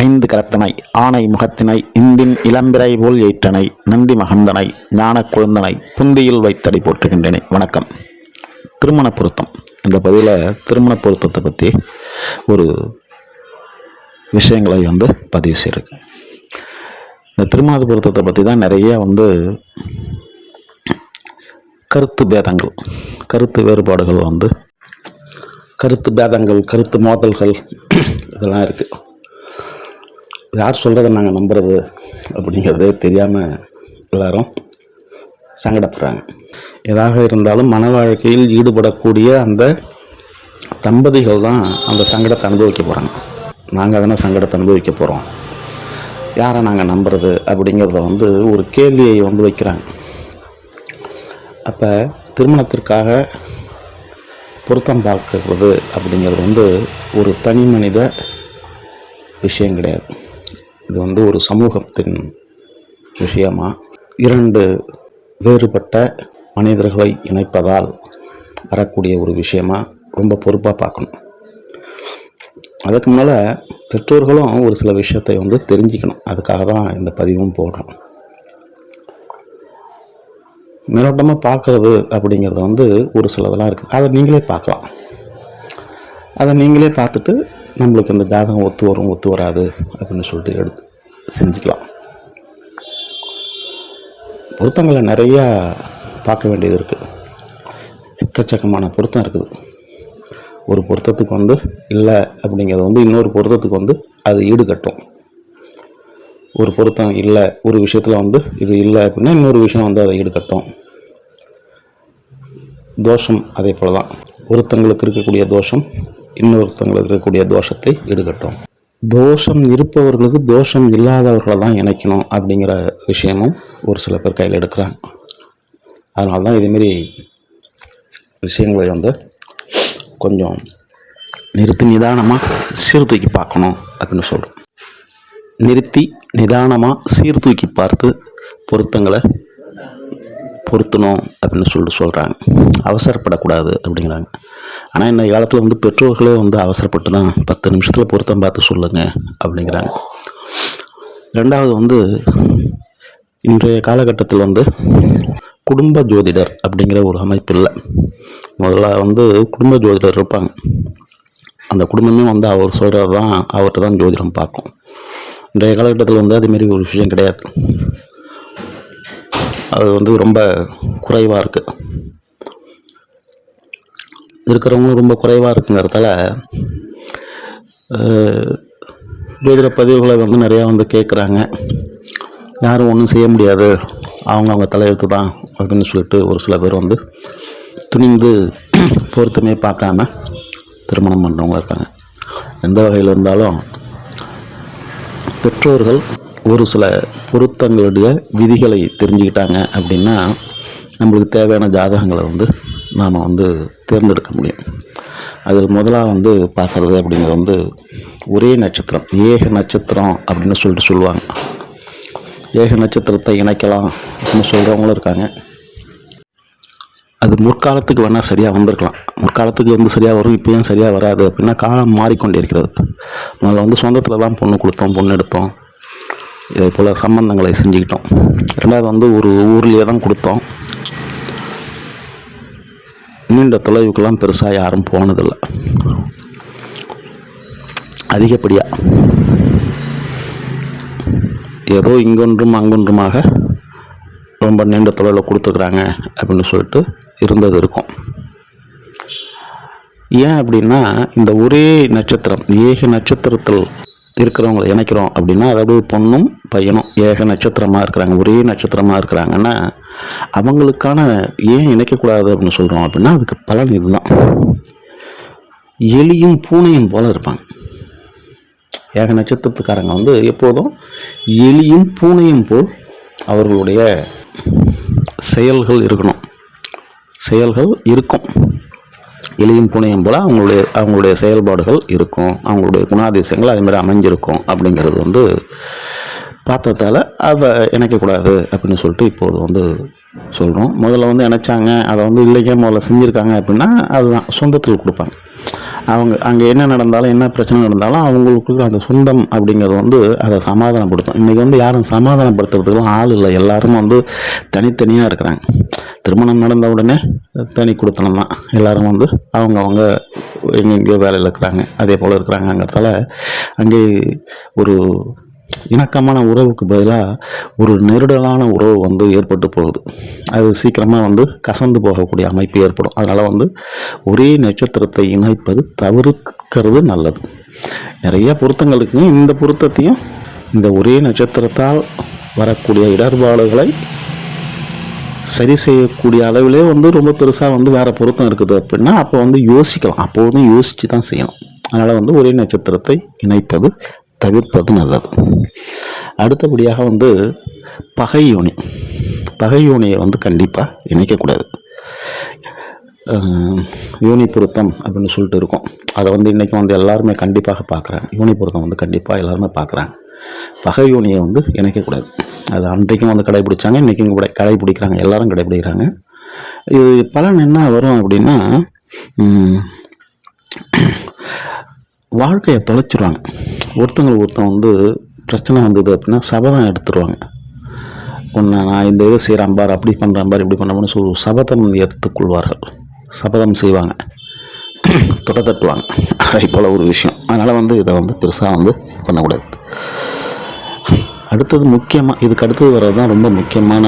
ஐந்து கரத்தனை ஆணை முகத்தினை இந்தின் இளம்பிறை போல் ஏற்றனை நந்தி மகந்தனை ஞான குழந்தனை புந்தியில் வைத்தடி போற்றுகின்றனை. வணக்கம். திருமண பொருத்தம். இந்த பதிவில் திருமண பொருத்தத்தை பற்றி ஒரு விஷயங்களை வந்து பதிவு செய்யிருக்கு இந்த திருமண பொருத்தத்தை பற்றி தான் நிறைய வந்து கருத்து பேதங்கள் கருத்து வேறுபாடுகள் வந்து கருத்து பேதங்கள் கருத்து மோதல்கள் இதெல்லாம் இருக்குது யார் சொல்கிறத நாங்கள் நம்புறது அப்படிங்கிறதே தெரியாமல் எல்லாரும் சங்கடப்படுறாங்க. எதாக இருந்தாலும் மன வாழ்க்கையில் ஈடுபடக்கூடிய அந்த தம்பதிகள் தான் அந்த சங்கடத்தை அனுபவிக்க போகிறாங்க நாங்கள் தானே சங்கடத்தை அனுபவிக்க போகிறோம் யாரை நாங்கள் நம்புறது அப்படிங்கிறத வந்து ஒரு கேள்வியை வந்து வைக்கிறாங்க. அப்போ திருமணத்திற்காக பொருத்தம் பார்க்கறது அப்படிங்கிறது வந்து ஒரு தனி மனித விஷயம் கிடையாது. இது வந்து ஒரு சமூகத்தின் விஷயமா? இரண்டு வேறுபட்ட மனிதர்களை இணைப்பதால் வரக்கூடிய ஒரு விஷயமா? ரொம்ப பொறுப்பாக பார்க்கணும். அதுக்கு முன்னால் பெற்றோர்களும் ஒரு சில விஷயத்தை வந்து தெரிஞ்சுக்கணும். அதுக்காக தான் இந்த பதிவும் போடுறோம். மேலோட்டமாக பார்க்குறது அப்படிங்கிறது வந்து ஒரு சிலதெல்லாம் இருக்குது அதை நீங்களே பார்க்கலாம். அதை நீங்களே பார்த்துட்டு நம்மளுக்கு இந்த ஜாதகம் ஒத்து வரும் ஒத்து வராது அப்படின்னு சொல்லிட்டு எடுத்து செஞ்சுக்கலாம். பொருத்தங்களை நிறையா பார்க்க வேண்டியது இருக்குது எக்கச்சக்கமான பொருத்தம் இருக்குது. ஒரு பொருத்தத்துக்கு வந்து இல்லை அப்படிங்கிறது வந்து இன்னொரு பொருத்தத்துக்கு வந்து அது ஈடுகட்டும். ஒரு பொருத்தம் இல்லை ஒரு விஷயத்தில் வந்து இது இல்லை அப்படின்னா இன்னொரு விஷயம் வந்து அதை ஈடுகட்டும். தோஷம் அதே போல் தான் ஒருத்தங்களுக்கு இருக்கக்கூடிய தோஷம் இன்னொருத்தங்களுக்கு இருக்கக்கூடிய தோஷத்தை ஈடுகட்டும் தோஷம் இருப்பவர்களுக்கு தோஷம் இல்லாதவர்களை தான் இணைக்கணும் அப்படிங்கிற விஷயமும் ஒரு சில பேர் கையில் எடுக்கிறாங்க. அதனால தான் இதேமாரி விஷயங்களை வந்து கொஞ்சம் நிறுத்தி நிதானமாக சீர்தூக்கி பார்க்கணும் அப்படின்னு சொல்கிறோம் நிறுத்தி நிதானமாக சீர்தூக்கி பார்த்து பொருத்தங்களை பொருத்தணும் அப்படின்னு சொல்லிட்டு சொல்கிறாங்க அவசரப்படக்கூடாது அப்படிங்கிறாங்க. ஆனால் இந்த காலத்தில் வந்து பெற்றோர்களே வந்து அவசரப்பட்டு தான் பத்து நிமிஷத்தில் பொருத்தம் பார்த்து சொல்லுங்கள் அப்படிங்கிறாங்க. ரெண்டாவது வந்து இன்றைய காலகட்டத்தில் வந்து குடும்ப ஜோதிடர் அப்படிங்கிற ஒரு அமைப்பு இல்லை. முதல்ல வந்து குடும்ப ஜோதிடர் இருப்பாங்க. அந்த குடும்பமே வந்து அவர் சொல்கிறது தான் அவர்கிட்ட தான் ஜோதிடம் பார்க்கும். இன்றைய காலகட்டத்தில் வந்து அதுமாரி ஒரு விஷயம் கிடையாது. அது வந்து ரொம்ப குறைவாக இருக்குது இருக்கிறவங்களும் ரொம்ப குறைவாக இருக்குங்கிறதால வேதிர பதிவுகளை வந்து நிறையா வந்து கேட்குறாங்க யாரும் ஒன்றும் செய்ய முடியாது. அவங்க அவங்க தலையெழுத்து தான் அப்படின்னு சொல்லிட்டு ஒரு சில பேர் வந்து துணிந்து பொருத்தமே பார்க்காம திருமணம் பண்ணுறவங்க இருக்காங்க. எந்த வகையில் இருந்தாலும் பெற்றோர்கள் ஒரு சில பொருத்தங்களுடைய விதிகளை தெரிஞ்சுக்கிட்டாங்க அப்படின்னா நம்மளுக்கு தேவையான ஜாதகங்களை வந்து நாம் வந்து தேர்ந்தெடுக்க முடியும். அதில் முதலாக வந்து பார்க்குறது அப்படிங்கிறது வந்து ஒரே நட்சத்திரம் ஏக நட்சத்திரம் அப்படின்னு சொல்லிட்டு சொல்லுவாங்க. ஏக நட்சத்திரத்தை இணைக்கலாம் அப்படின்னு சொல்கிறவங்களும் இருக்காங்க. அது முற்காலத்துக்கு வேணால் சரியாக வந்திருக்கலாம். முற்காலத்துக்கு வந்து சரியாக வரும் இப்போயும் சரியாக வராது அப்படின்னா காலம் மாறிக்கொண்டே இருக்கிறது. முதல்ல வந்து சொந்தத்தில் தான் பொண்ணு கொடுத்தோம் பொண்ணு எடுத்தோம். இதே போல் சம்பந்தங்களை செஞ்சுக்கிட்டோம். ரெண்டாவது வந்து ஒரு ஊர்லேயே தான் கொடுத்தோம். நீண்ட தொலைவுக்கெல்லாம் பெருசாக யாரும் போனதில்லை. அதிகப்படியாக ஏதோ இங்கொன்றும் அங்கொன்றுமாக ரொம்ப நீண்ட தொலைவில் கொடுத்துருக்குறாங்க அப்படின்னு சொல்லிட்டு இருந்தது இருக்கும். ஏன் அப்படின்னா இந்த ஒரே நட்சத்திரம் ஏக நட்சத்திரத்தில் இருக்கிறவங்களை இணைக்கிறோம் அப்படின்னா அதாவது பொண்ணும் பையனும் ஏக நட்சத்திரமாக இருக்கிறாங்க. ஒரே நட்சத்திரமாக இருக்கிறாங்கன்னா அவங்களுக்கான ஏன் இணைக்கக்கூடாது அப்படின்னு சொல்கிறோம் அப்படின்னா அதுக்கு பலன் இதுதான். எலியும் பூனையும் போல் இருப்பாங்க. ஏக நட்சத்திரத்துக்காரங்க வந்து எப்போதும் எலியும் பூனையும் போல் அவர்களுடைய செயல்கள் இருக்கணும். செயல்கள் இருக்கும். இலையும் புனையும் போல் அவங்களுடைய அவங்களுடைய செயல்பாடுகள் இருக்கும். அவங்களுடைய குணாதிசயங்கள் அதேமாதிரி அமைஞ்சிருக்கும் அப்படிங்கிறது வந்து பார்த்ததால அதை இணைக்கக்கூடாது அப்படின்னு சொல்லிட்டு இப்போது வந்து சொல்கிறோம் முதல்ல வந்து இணைச்சாங்க. அதை வந்து இல்லைங்க முதல்ல செஞ்சுருக்காங்க அப்படின்னா அதுதான் சொந்தத்தில் கொடுப்பாங்க. அவங்க அங்கே என்ன நடந்தாலும் என்ன பிரச்சனை நடந்தாலும் அவங்களுக்குள்ள அந்த சொந்தம் அப்படிங்கிறது வந்து அதை சமாதானப்படுத்தும். இன்றைக்கி வந்து யாரும் சமாதானப்படுத்துறதுக்கெல்லாம் ஆள் இல்லை. எல்லாரும் வந்து தனித்தனியாக இருக்கிறாங்க. திருமணம் நடந்த உடனே தனி கொடுத்தனம் தான். எல்லாரும் வந்து அவங்க அவங்க எங்கெங்கேயோ வேலையில் இருக்கிறாங்க. அதே போல் இருக்கிறாங்கங்கிறதால அங்கே ஒரு இணக்கமான உறவுக்கு பதிலாக ஒரு நெருடலான உறவு வந்து ஏற்பட்டு போகுது. அது சீக்கிரமாக வந்து கசந்து போகக்கூடிய அமைப்பு ஏற்படும். அதனால் வந்து ஒரே நட்சத்திரத்தை இணைப்பது தவிர்க்கிறது நல்லது. நிறைய பொருத்தங்கள் இருக்குங்க. இந்த பொருத்தத்தையும் இந்த ஒரே நட்சத்திரத்தால் வரக்கூடிய இடர்பாடுகளை சரி செய்யக்கூடிய அளவிலே வந்து ரொம்ப பெருசாக வந்து வேறு பொருத்தம் இருக்குது அப்படின்னா அப்போ வந்து யோசிக்கலாம். அப்போதும் யோசித்து தான் செய்யணும். அதனால் வந்து ஒரே நட்சத்திரத்தை இணைப்பது தவிர்ப்பது நல்லது. அடுத்தபடியாக வந்து பகை யோனி. பகை யோனியை வந்து கண்டிப்பாக இணைக்கக்கூடாது. அஹ், யோனி பொருத்தம் அப்படின்னு சொல்லிட்டு இருக்கும். அதை வந்து இன்றைக்கி வந்து எல்லாருமே கண்டிப்பாக பார்க்குறாங்க. யோனி பொருத்தம் வந்து கண்டிப்பாக எல்லாருமே பார்க்குறாங்க. பகை யோனியை வந்து இணைக்கக்கூடாது. அது அன்றைக்கும் வந்து கடைபிடிச்சாங்க இன்றைக்கும் கூட கடைபிடிக்கிறாங்க எல்லாரும் கடைபிடிக்கிறாங்க. இது பலன் என்ன வரும் அப்படின்னா வாழ்க்கையை தொலைச்சிடுவாங்க ஒருத்தங்களுக்கு ஒருத்தன் வந்து பிரச்சனை வந்தது அப்படின்னா சபதம் எடுத்துருவாங்க. ஒன்று நான் இந்த இதை செய்கிறேன் பார் அப்படி பண்ணுறேன் பார் இப்படி பண்ணுறேன்னு சொல்லி சபதம் எடுத்துக்கொள்வார்கள். சபதம் செய்வாங்க. தொட தட்டுவாங்க. அதே போல் ஒரு விஷயம். அதனால் வந்து இதை வந்து பெருசாக வந்து பண்ணக்கூடாது. அடுத்தது முக்கியமாக இதுக்கு அடுத்தது வர்றது தான் ரொம்ப முக்கியமான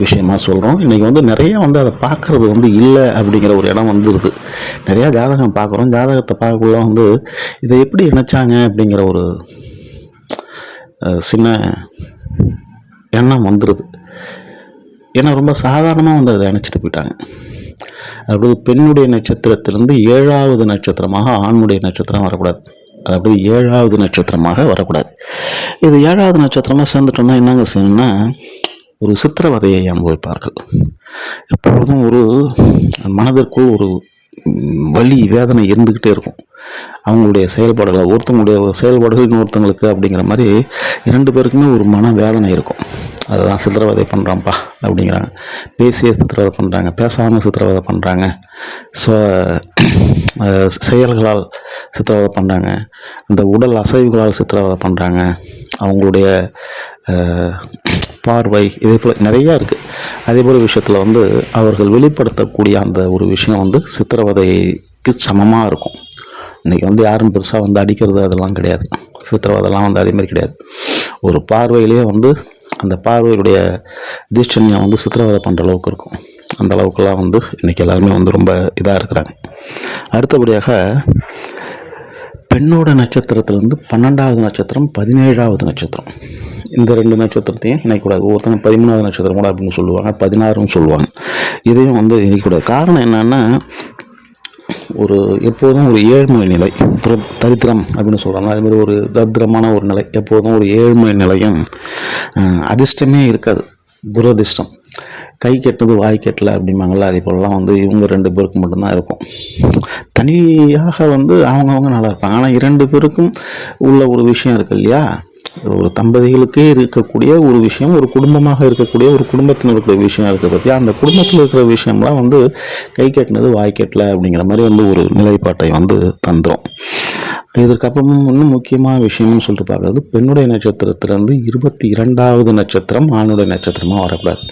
விஷயமா சொல்கிறோம் இன்றைக்கி வந்து நிறைய வந்து அதை பார்க்குறது வந்து இல்லை அப்படிங்கிற ஒரு இடம் வந்துடுது நிறையா ஜாதகம் பார்க்குறோம். ஜாதகத்தை பார்க்கக்குள்ள வந்து இதை எப்படி இணைச்சாங்க அப்படிங்கிற ஒரு சின்ன எண்ணம் வந்துடுது ஏன்னா ரொம்ப சாதாரணமாக வந்து அதை இணைச்சிட்டு போயிட்டாங்க. அதாவது பெண்ணுடைய நட்சத்திரத்திலிருந்து ஏழாவது நட்சத்திரமாக ஆணுடைய நட்சத்திரம் வரக்கூடாது. அதாவது ஏழாவது நட்சத்திரமாக வரக்கூடாது. இது ஏழாவது நட்சத்திரமாக சேர்ந்துட்டோம்னா என்னங்க செய்யணும்னா ஒரு சித்திரவதையை அனுபவிப்பார்கள். எப்பொழுதும் ஒரு மனதிற்குள் ஒரு வலி வேதனை இருந்துக்கிட்டே இருக்கும். அவங்களுடைய செயல்பாடுகள் ஒருத்தவங்களுடைய செயல்பாடுகள் இன்னொருத்தங்களுக்கு அப்படிங்கிற மாதிரி இரண்டு பேருக்குமே ஒரு மன வேதனை இருக்கும். அதுதான் சித்திரவதை பண்ணுறான்ப்பா அப்படிங்கிறாங்க. பேசிய சித்திரவதை பண்ணுறாங்க பேசாமல் சித்திரவதை பண்ணுறாங்க ஸோ செயல்களால் சித்திரவதை பண்ணுறாங்க அந்த உடல் அசைவுகளால் சித்திரவதை பண்ணுறாங்க அவங்களுடைய பார்வை இதே போல் நிறையா இருக்குது அதே போல் விஷயத்தில் வந்து அவர்கள் வெளிப்படுத்தக்கூடிய அந்த ஒரு விஷயம் வந்து சித்திரவதைக்கு சமமாக இருக்கும். இன்றைக்கி வந்து யாரும் பெருசாக வந்து அடிக்கிறது அதெல்லாம் கிடையாது. சித்திரவதைலாம் வந்து அதே மாதிரி கிடையாது. ஒரு பார்வையிலேயே வந்து அந்த பார்வையுடைய தீட்சண்யம் வந்து சித்திரவதை பண்ணுற அளவுக்கு இருக்கும். அந்த அளவுக்குலாம் வந்து இன்றைக்கி எல்லாருமே வந்து ரொம்ப இதாக இருக்கிறாங்க. அடுத்தபடியாக பெண்ணோட நட்சத்திரத்துலேருந்து பன்னெண்டாவது நட்சத்திரம் பதினேழாவது நட்சத்திரம். இந்த ரெண்டு நட்சத்திரத்தையும் இணைக்கக்கூடாது. ஒவ்வொருத்தங்க பதிமூணாவது நட்சத்திரம் கூட அப்படின்னு சொல்லுவாங்க பதினாறும் சொல்லுவாங்க. இதையும் வந்து இணைக்கக்கூடாது. காரணம் என்னென்னா ஒரு எப்போதும் ஒரு ஏழ்மை நிலை தரித்திரம் அப்படின்னு சொல்கிறாங்க அதுமாதிரி ஒரு தரித்திரமான ஒரு நிலை எப்போதும் ஒரு ஏழ்மை நிலையும் அதிர்ஷ்டமே இருக்காது. துரதிர்ஷ்டம். கை கெட்டது வாய் கெட்டல அப்படிம்பாங்கள்ல அதே போலலாம் வந்து இவங்க ரெண்டு பேருக்கு மட்டும்தான் இருக்கும். தனியாக வந்து அவங்கவுங்க நல்லா இருப்பாங்க. ஆனால் இரண்டு பேருக்கும் உள்ள ஒரு விஷயம் இருக்கு இல்லையா? ஒரு தம்பதிகளுக்கே இருக்கக்கூடிய ஒரு விஷயம் ஒரு குடும்பமாக இருக்கக்கூடிய ஒரு குடும்பத்தில் இருக்கிற விஷயம் இருக்குது பற்றியா அந்த குடும்பத்தில் இருக்கிற விஷயம்லாம் வந்து கை கட்டினது வாய் கட்டலை அப்படிங்கிற மாதிரி வந்து ஒரு நிலைப்பாட்டை வந்து தந்துடும் இதற்கப்புறமும் இன்னும் முக்கியமான விஷயம்னு சொல்லிட்டு பார்க்குறது பெண்ணுடைய நட்சத்திரத்திலேருந்து இருபத்தி இரண்டாவது நட்சத்திரம் ஆணுடைய நட்சத்திரமாக வரக்கூடாது.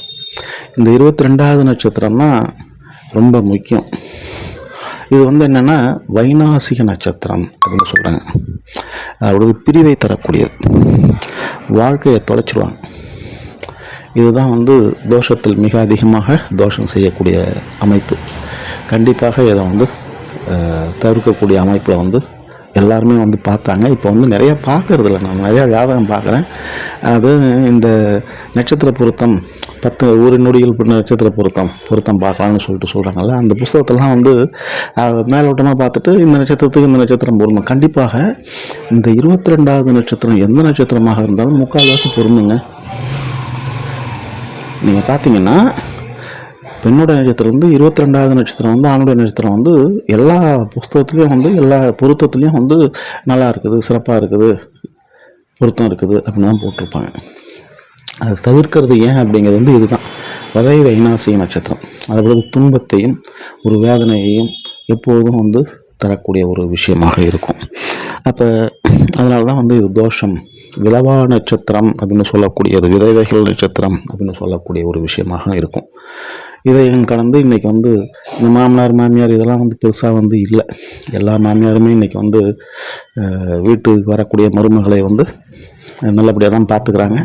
இந்த இருபத்தி ரெண்டாவது நட்சத்திரம் தான் ரொம்ப முக்கியம். இது வந்து என்னென்னா வைநாசிக நட்சத்திரம் அப்படின்னு சொல்கிறாங்க அதாவது பிரிவை தரக்கூடியது. வாழ்க்கையை தொலைச்சிடுவாங்க இதுதான் வந்து தோஷத்தில் மிக அதிகமாக தோஷம் செய்யக்கூடிய அமைப்பு. கண்டிப்பாக இதை வந்து தவிர்க்கக்கூடிய அமைப்பில் வந்து எல்லாருமே வந்து பார்த்தாங்க. இப்போ வந்து நிறையா பார்க்கறதில்ல. நான் நிறையா ஜாதகம் பார்க்குறேன். அது இந்த நட்சத்திர பொருத்தம் பத்து ஒரு நொடிகள் பின்ன நட்சத்திர பொருத்தம் பொருத்தம் பார்க்கலாம்னு சொல்லிட்டு சொல்கிறாங்கல்ல அந்த புஸ்தகத்தெல்லாம் வந்து மேலோட்டமாக பார்த்துட்டு இந்த நட்சத்திரத்துக்கு இந்த நட்சத்திரம் பொருந்தும். கண்டிப்பாக இந்த இருபத்தி ரெண்டாவது நட்சத்திரம் எந்த நட்சத்திரமாக இருந்தாலும் முக்கால்வாசி பொருந்துங்க. நீங்கள் பார்த்தீங்கன்னா பெண்ணுடைய நட்சத்திரம் வந்து இருபத்தி ரெண்டாவது நட்சத்திரம் வந்து ஆணுடைய நட்சத்திரம் வந்து எல்லா புஸ்தகத்துலேயும் வந்து எல்லா பொருத்தத்துலேயும் வந்து நல்லா இருக்குது சிறப்பாக இருக்குது பொருத்தம் இருக்குது அப்படின்னு தான் போட்டிருப்பாங்க. அதை தவிர்க்கிறது ஏன் அப்படிங்கிறது வந்து இதுதான். வதை வைனாசி நட்சத்திரம். அதாவது துன்பத்தையும் ஒரு வேதனையையும் எப்போதும் வந்து தரக்கூடிய ஒரு விஷயமாக இருக்கும். அப்போ அதனால தான் வந்து இது தோஷம். விதவா நட்சத்திரம் அப்படின்னு சொல்லக்கூடியது விதவைகள் நட்சத்திரம் அப்படின்னு சொல்லக்கூடிய ஒரு விஷயமாக இருக்கும். இதையும் கடந்து இன்றைக்கி வந்து இந்த மாமனார் மாமியார் இதெல்லாம் வந்து பெருசாக வந்து இல்லை. எல்லா மாமியாருமே இன்றைக்கி வந்து வீட்டுக்கு வரக்கூடிய மருமகளை வந்து நல்லபடியாக தான் பார்த்துக்கிறாங்க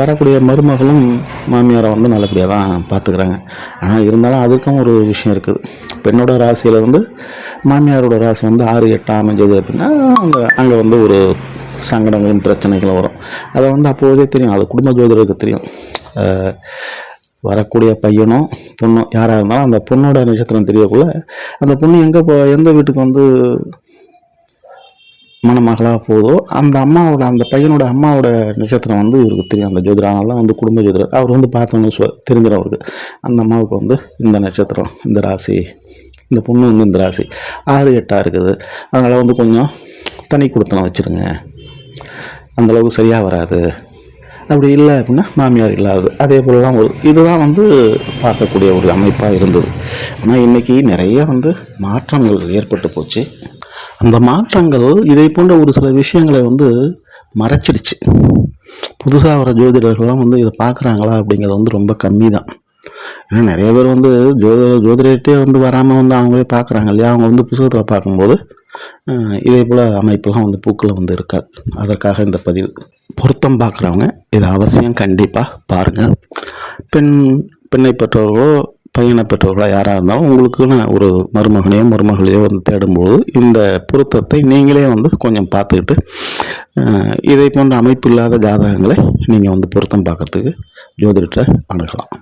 வரக்கூடிய மருமகளும் மாமியாரை வந்து நல்லபடியாக தான் பார்த்துக்கிறாங்க ஆனால் இருந்தாலும் அதுக்கும் ஒரு விஷயம் இருக்குது. பெண்ணோட ராசியில் வந்து மாமியாரோட ராசி வந்து ஆறு எட்டாக அமைஞ்சது அப்படின்னா அங்கே அங்கே வந்து ஒரு சங்கடங்களும் பிரச்சனைகளும் வரும். அதை வந்து அப்போதே தெரியும். அது குடும்ப ஜோதிடருக்கு தெரியும். வரக்கூடிய பையனோ பொண்ணும் யாராக இருந்தாலும் அந்த பொண்ணோட நட்சத்திரம் தெரியக்குள்ள அந்த பொண்ணு எங்கே போ எந்த வீட்டுக்கு வந்து மணமகளாக போதோ அந்த அம்மாவோட அந்த பையனோட அம்மாவோட நட்சத்திரம் வந்து இவருக்கு தெரியும். அந்த ஜோதிடர் அதனால வந்து குடும்ப ஜோதிடர். அவர் வந்து பார்த்தோன்னு சொ தெரிஞ்சிடும் அவருக்கு. அந்த அம்மாவுக்கு வந்து இந்த நட்சத்திரம் இந்த ராசி இந்த பொண்ணு வந்து இந்த ராசி. ஆறு எட்டாக இருக்குது. அதனால் வந்து கொஞ்சம் தனி கொடுத்தனம் வச்சுருங்க. அந்தளவுக்கு சரியாக வராது. அப்படி இல்லை அப்படின்னா மாமியார் இல்லாது அதே போல் தான் ஒரு இதுதான் வந்து பார்க்கக்கூடிய ஒரு அமைப்பாக இருந்தது. ஆனால் இன்றைக்கி நிறைய வந்து மாற்றங்கள் ஏற்பட்டு போச்சு. அந்த மாற்றங்கள் இதை போன்ற ஒரு சில விஷயங்களை வந்து மறைச்சிடுச்சு. புதுசாக வர ஜோதிடர்கள்லாம் வந்து இதை பார்க்குறாங்களா அப்படிங்கிறது வந்து ரொம்ப கம்மி தான் ஏன்னா நிறைய பேர் வந்து ஜோதி ஜோதிடர்கிட்டே வந்து வராமல் வந்து அவங்களே பார்க்குறாங்க இல்லையா? அவங்க வந்து புத்தகத்தில் பார்க்கும்போது இதே போல் அமைப்புலாம் வந்து பூக்களை வந்து இருக்காது. அதற்காக இந்த பதிவு. பொருத்தம் பார்க்குறவங்க இதை அவசியம் கண்டிப்பாக பாருங்கள் பெண் பெண்ணை பெற்றவர்களோ பையனை பெற்றவர்களாக யாராக இருந்தாலும் உங்களுக்குன்னு ஒரு மருமகனையோ மருமகளையோ வந்து தேடும்போது இந்த பொருத்தத்தை நீங்களே வந்து கொஞ்சம் பார்த்துக்கிட்டு இதை போன்ற அமைப்பு இல்லாத ஜாதகங்களை நீங்கள் வந்து பொருத்தம் பார்க்கறதுக்கு ஜோதிடத்தை அணுகலாம்.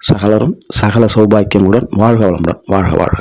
சகலரும் சகல சௌபாக்கியங்களுடன் வாழ்க வளமுடன் வாழ்க வாழ்க.